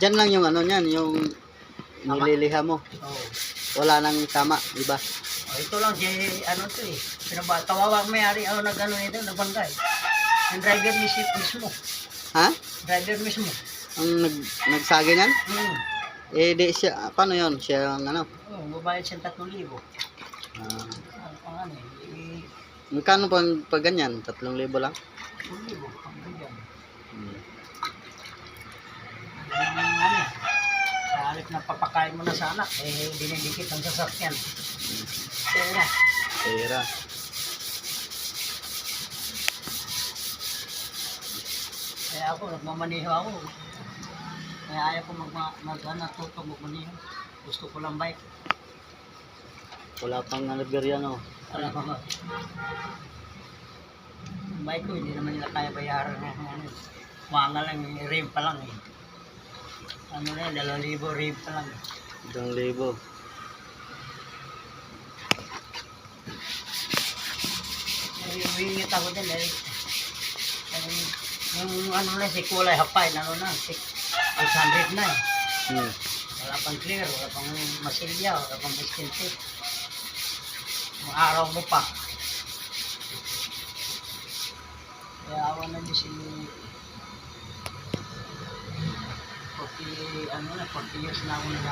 Diyan lang yung ano niyan, yung nililiha mo. Oo. Wala nang tama, di ba? Oh, ito lang si ano to eh. Pinaba, kawawa ang may-ari ako nag ano nito, nagbangkay. Yung driver mismo, mismo. Ha? Driver mismo. Ang nag, nagsagi niyan? Hmm. Eh, di siya, paano yon Siya ang ano? Oh, mabayad siyang 3,000. Ah, Ano pang ano eh. Magkano pag, pag ganyan? Tatlong libo lang? 3,000. Ang ganyan. Hmm. Ano halip na papakain mo na sa anak, eh dinidikit ang sasakyan. Kaya Pera. Kaya ako, nagmamaniho ako. Kaya ayaw ko mag, mag, ano, tutong magmaniho. Gusto ko lang bike. Wala pang nalagarian, oh. Wala pa nga. Yung bike ko, hindi naman nila kaya bayaran ng ano. Mga lang, rim pa lang eh. Ano na dalawang libo rim pa lang. Dalawang libo. Uwingit ako din eh. Yung ano na, si kulay hapay, ano na, si 600 na eh. Hmm. Wala pang clear, wala pang masilya, wala pang biskin tip. Mga araw mo pa. Kaya awan na niyo si 40, ano na, 40 years na ako nag